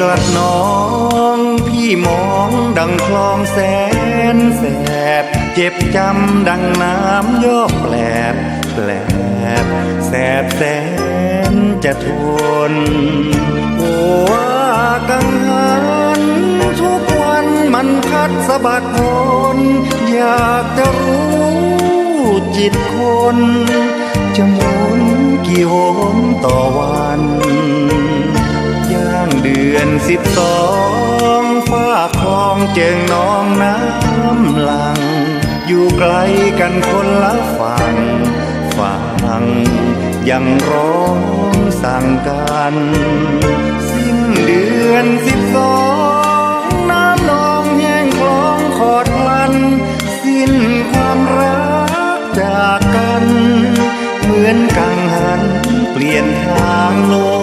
กลัดน้อง พี่มองดังคลองแสนแสบ เจ็บจำดังน้ำยอกแปลบแปลบแสบแสนจะทนโอ้ว่ากังหันทุกวันมันพัดสะบัดโนอยากจะรู้จิตคนจะหมุนกี่หนต่อวัน ดือนสิบสองฝ้าคลองเจิงน้องน้ำหลัง อยู่ไกลกันคนละฝั่งฝั่งยังร้องสั่งกัน สิ้นเดือนสิบสองน้ำนองแห้งคลองขอดลัน สิ้นความรักจากกัน เหมือนกังหันเปลี่ยนทางลม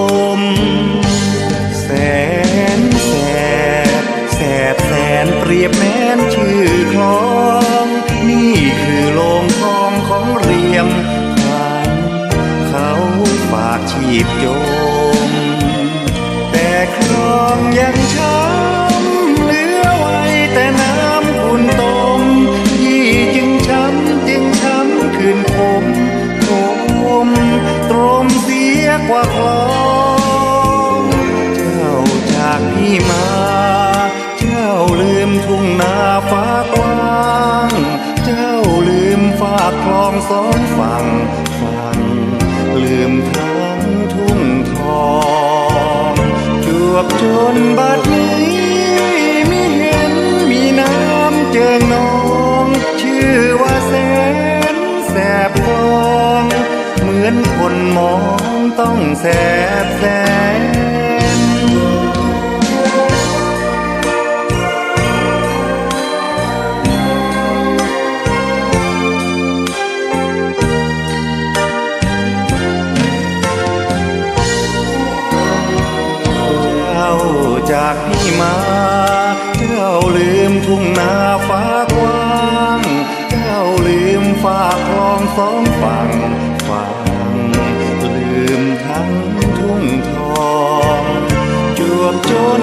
ากชีพโจม แต่คลองยังช้ำเหลือไว้แต่น้ำขุ่นตมยี่จึงช้ำจึงช้ำคืนคมคมตรมเสียกว่าคลองเจ้าจากพี่มา เจ้าลืมทุ่งนาฟ้ากว้างเจ้าลืมฝากคลองสองฝั่งฝั่งลืมทั้ง จนบัดนี้มีเห็นมีน้ำเจิงนอง ชื่อว่าแสนแสบฟอง เหมือนคนมองต้องแสบแสนากพี่มาเจ้าลืมทุ่งนาฟ้ากว้างเจ้าลืมฝากคลองสองฝั่งฝั่งลืมทั้งทุ่งทองจวบจน